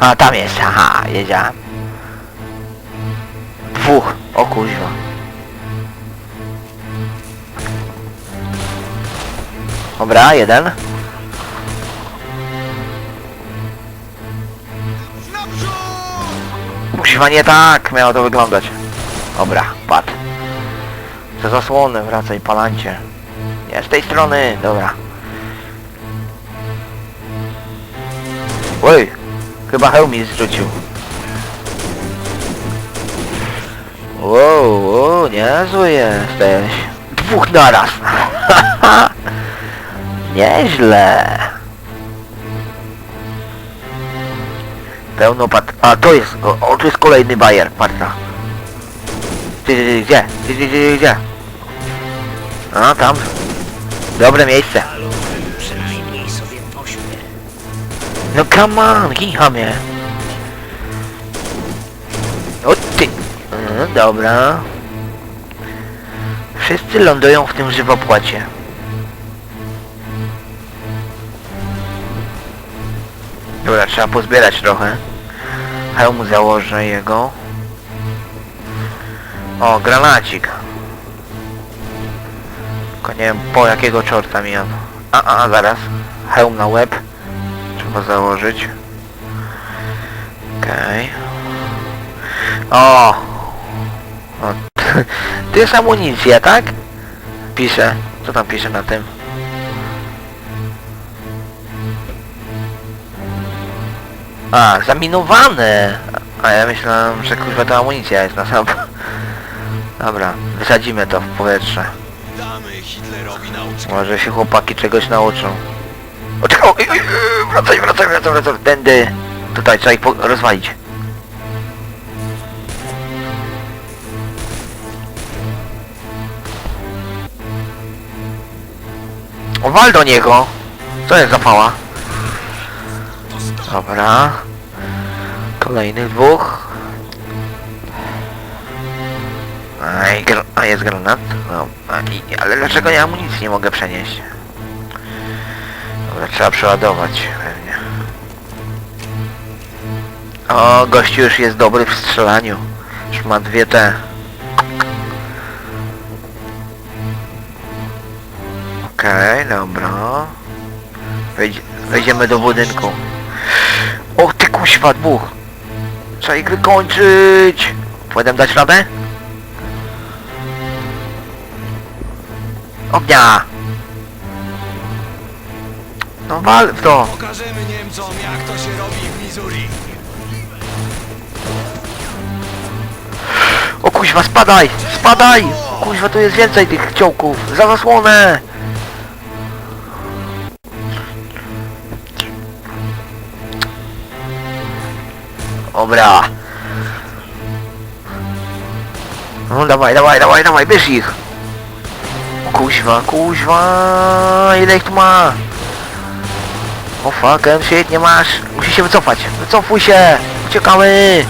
A, tam jest, haha, wiedziałem. Dwóch, o kuźwa. Dobra, jeden. Kuźwa, nie tak miało to wyglądać. Dobra, padł. Za zasłonę, wracaj, palancie. Nie, z tej strony, dobra. Oj, chyba hełm mi zrzucił. Wow, wow, niezły jesteś. Dwóch naraz. Nieźle. Pełno pat... A, to jest... O, o tu jest kolejny bajer, parta. Ty, gdzie? Ty, ty, ty, gdzie? A, tam. Dobre miejsce. No come on, kicha mnie. O ty. No, dobra. Wszyscy lądują w tym żywopłacie. Dobra, trzeba pozbierać trochę. Hełm założę jego. O, granacik. Tylko nie wiem po jakiego czorta mi on. A, a, zaraz. Hełm na łeb. Trzeba założyć. Okej. O! o to jest amunicja, tak? Pisze. Co tam pisze na tym? A, zaminowane! A ja myślałem, że kurwa to amunicja jest na sam. Dobra, wysadzimy to w powietrze. Może się chłopaki czegoś nauczą. O, czekaj, oj, wracaj, wracaj, wracaj, wracaj, tędy. Tutaj trzeba ich rozwalić. O, wal do niego! Co jest za fała? Dobra. Kolejnych dwóch. A, gr- a jest granat? No, a, i, ale dlaczego ja amunicji nie mogę przenieść? Dobra, trzeba przeładować pewnie. O, gościu już jest dobry w strzelaniu. Już ma dwie te. Okej, dobra. Wejdź, wejdziemy do budynku. O, ty kuźwa, dwóch. Trzeba ich wykończyć. Potem dać radę? Ognia! No wal w to! Pokażemy Niemcom, jak to się robi w Missouri. O kuźwa, spadaj! Spadaj! O kuźwa, tu jest więcej tych ciołków! Za zasłonę! Dobra. No dawaj, dawaj, dawaj, dawaj, bierz ich! Kuźwa, kuźwa! Ile ich tu ma? O fuck, świetnie masz! Musi się wycofać! Wycofuj się! Uciekamy!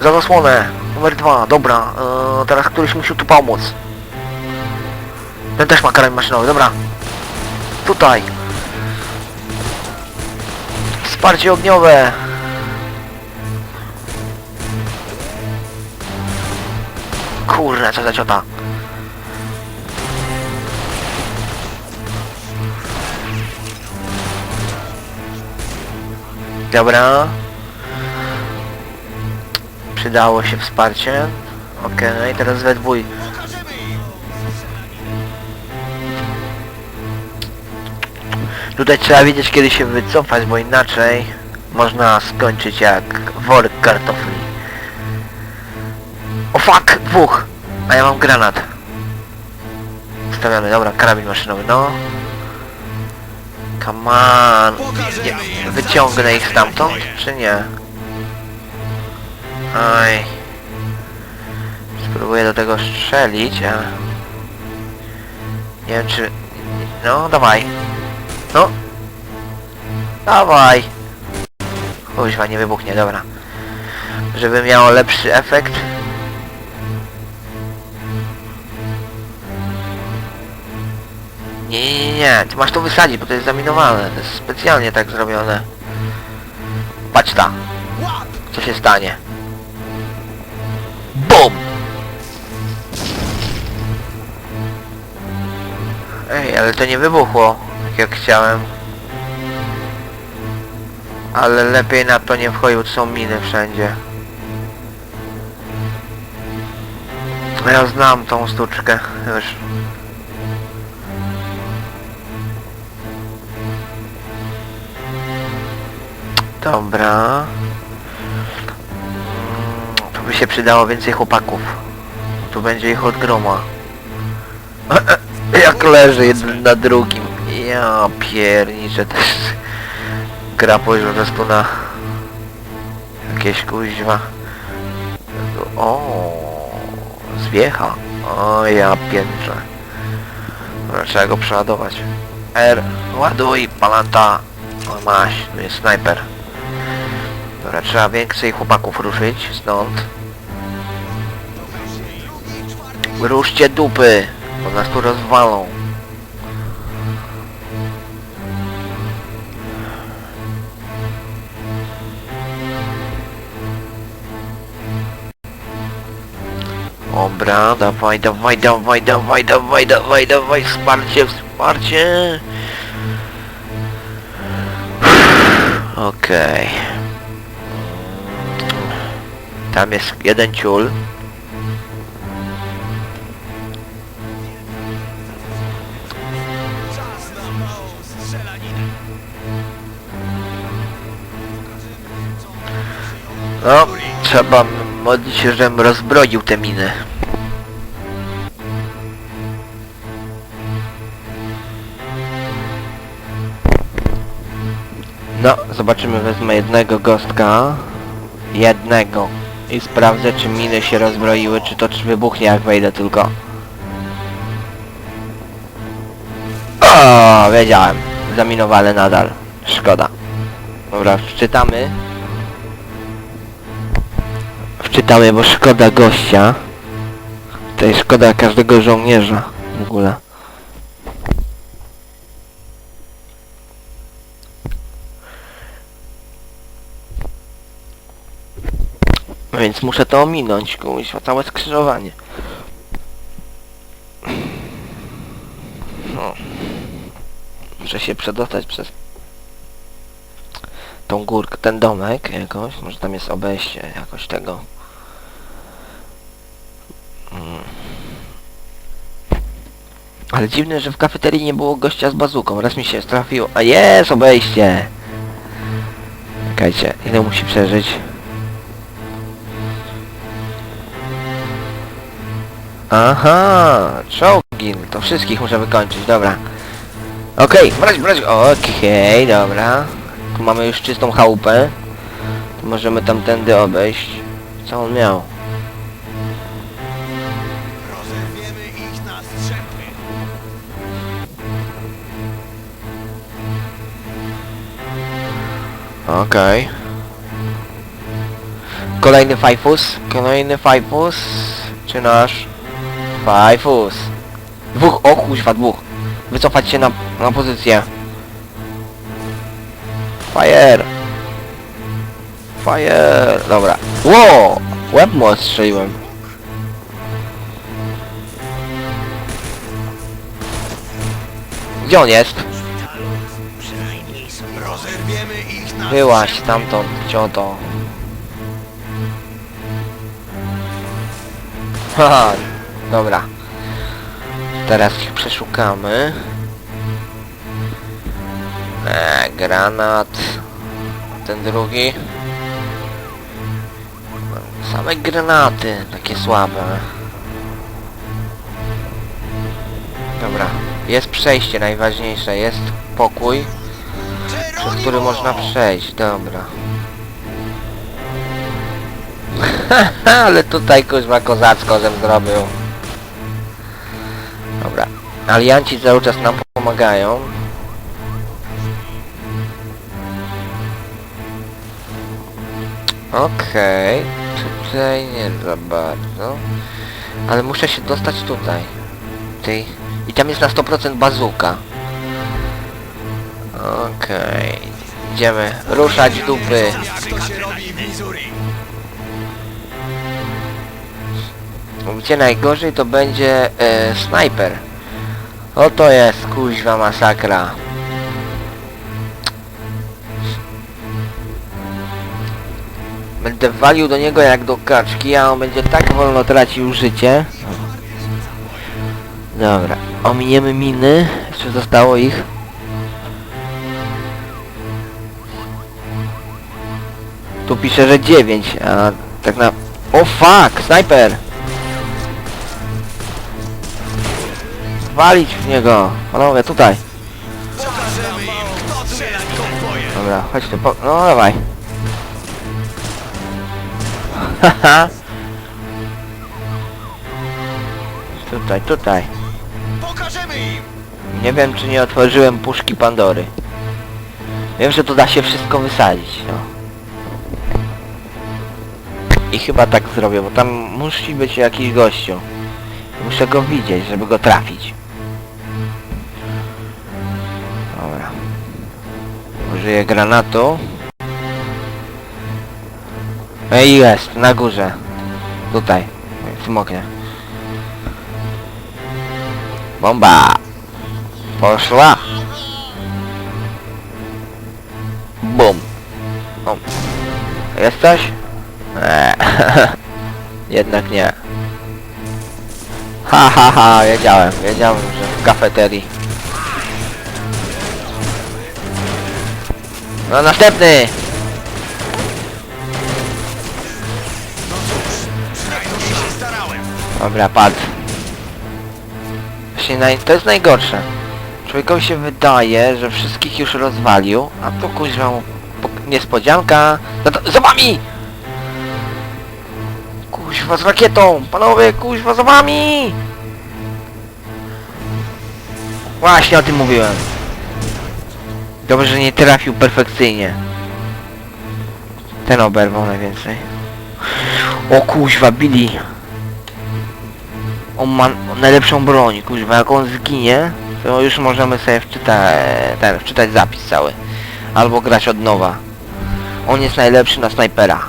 Za zasłonę. Numer dwa, dobra. Eee, teraz któryś musi tu pomóc. Ten też ma karabin maszynowy, dobra. Tutaj. Wsparcie ogniowe. Kurde, co za ciota. Dobra. Przydało się wsparcie. Okej, teraz we dwój. Tutaj trzeba wiedzieć kiedy się wycofać, bo inaczej można skończyć jak worek kartofli. O fuck! Dwóch! A ja mam granat. Stawiamy, dobra, karabin maszynowy, no. Come on! Im. Wyciągnę ich stamtąd, czy nie? Aj. Spróbuję do tego strzelić, a... Nie wiem czy... No, dawaj. No. Dawaj. Kuźwa, nie wybuchnie, dobra. Żeby miało lepszy efekt. Nie, nie, nie, ty masz to wysadzić, bo to jest zaminowane. To jest specjalnie tak zrobione. Patrz ta. Co się stanie? BUM! Ej, ale to nie wybuchło, jak chciałem. Ale lepiej na to nie wchodził, są miny wszędzie. Ja znam tą sztuczkę, już. Dobra. Tu by się przydało więcej chłopaków. Tu będzie ich od groma. Jak leży jeden na drugim. Ja pierniczę też. Gra po prostu na... Jakieś kuźwa. O, zwiecha. O, ja pięczę. Dobra, trzeba go przeładować. R, ładuj, palanta. O, maś, tu jest snajper. Dobra, trzeba więcej chłopaków ruszyć stąd. Ruszcie dupy, bo nas tu rozwalą. Dobra, dawaj, dawaj, dawaj, dawaj, dawaj, dawaj, dawaj, wsparcie, wsparcie. Okej. Tam jest jeden ciul. No, trzeba modlić się, żebym rozbroił te miny. No, zobaczymy, wezmę jednego gostka. Jednego. I sprawdzę, czy miny się rozbroiły, czy to czy wybuchnie, jak wejdę tylko. O, wiedziałem. Zaminowane nadal. Szkoda. Dobra, wczytamy. Wczytamy, bo szkoda gościa. To jest szkoda każdego żołnierza w ogóle. No więc muszę to ominąć, kuźwa, całe skrzyżowanie. No. Muszę się przedostać przez tą górkę, ten domek jakoś, może tam jest obejście jakoś tego. Mm. Ale dziwne, że w kafeterii nie było gościa z bazuką. Raz mi się trafiło. A jest obejście! Czekajcie, ile musi przeżyć? Aha, czołgin. To wszystkich muszę wykończyć, dobra. Okej, brać, brać. Okej, dobra. Tu mamy już czystą chałupę. Tu możemy tamtędy obejść. Co on miał? Okej. Kolejny fajfus. Kolejny fajfus. Czy nasz? Fajfus. Dwóch, o kuźwa, dwóch. Wycofać się na, na pozycję. Fire. Fire. Dobra. Ło! Łeb mu ostrzeliłem. Gdzie on jest? Strzępy. stamtąd, cioto. Haha, dobra. Teraz ich przeszukamy. E, granat. Ten drugi. Same granaty, takie słabe. Dobra, jest przejście najważniejsze, jest pokój przez który można przejść, dobra. Ale tutaj kuźwa kozacko żem zrobił. Dobra. Alianci cały czas nam pomagają. Okej. Tutaj nie za bardzo. Ale muszę się dostać tutaj. Tej. I tam jest na 100% bazuka. Okej. Idziemy ruszać dupy. Gdzie najgorzej to będzie e, snajper. Oto jest kuźwa masakra. Będę walił do niego jak do kaczki, a on będzie tak wolno tracił życie. Dobra, ominiemy miny. Jeszcze zostało ich. Tu pisze, że 9, a tak na... O fuck, snajper! Walić w niego! Panowie, tutaj! Dobra, chodź tu, po... no dawaj. Haha. tutaj, tutaj. Pokażemy im. Nie wiem, czy nie otworzyłem puszki Pandory. Wiem, że tu da się wszystko wysadzić, no. I chyba tak zrobię, bo tam musi być jakiś gościu. Muszę go widzieć, żeby go trafić. Użyję granatu. Ej, jest, na górze. Tutaj, w. Bomba! Poszła! Bum! O. Jest coś? Eee, Jednak nie. Ha ha ha, wiedziałem, wiedziałem, że w kafeterii. No następny! Dobra, padł. Właśnie naj... to jest najgorsze. Człowiekowi się wydaje, że wszystkich już rozwalił, a tu kuźwa mu niespodzianka. No to za wami! Kuźwa z rakietą! Panowie, kuźwa za wami! Właśnie o tym mówiłem. Dobrze, że nie trafił perfekcyjnie. Ten oberwał najwięcej. O kuźwa, Billy. On ma najlepszą broń, kuźwa, jak on zginie, to już możemy sobie wczytać, ten, wczytać zapis cały. Albo grać od nowa. On jest najlepszy na snajpera.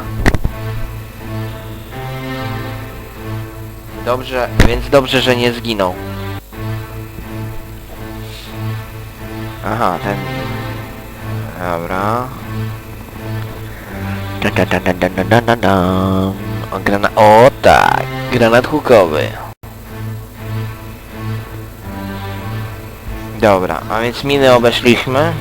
Dobrze, więc dobrze, że nie zginął. Aha, ten... Dobra. Da, da, da, da, da, da, da, da, da. O, grana... o tak, granat hukowy. Dobra, a więc miny obeszliśmy.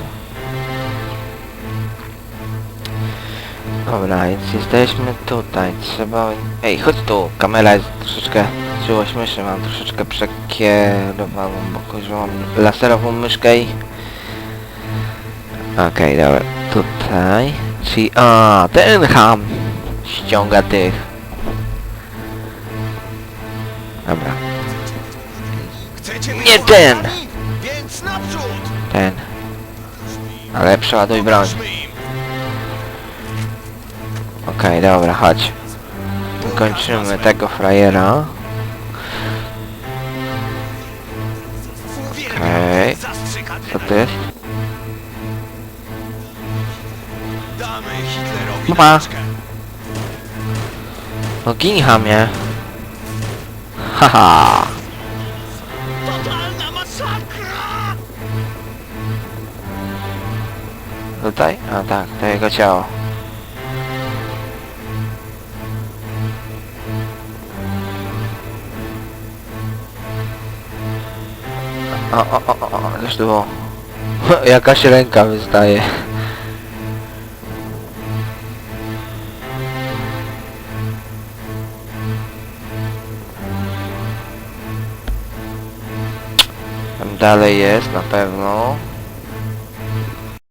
Dobra, więc jesteśmy tutaj, trzeba... Ej, chodź tu, kamera jest troszeczkę... Czułość myszy mam troszeczkę przekierowaną, bo kuźwa mam laserową myszkę i... Okej, dobra, tutaj... Czyli... A, ten ham ściąga tych. Dobra, Nie ten. ten. Ale przeładuj broń. Okej, dobra, chodź. Kończymy tego frajera. Okej. zastrzykadle. Co to jest? Mama. nauczkę. No gin hamie. Haha. Totalna masakra! Tutaj? A tak, to jego ciało. O, o, o, o, o, było. Jakaś ręka wystaje. Dalej jest na pewno.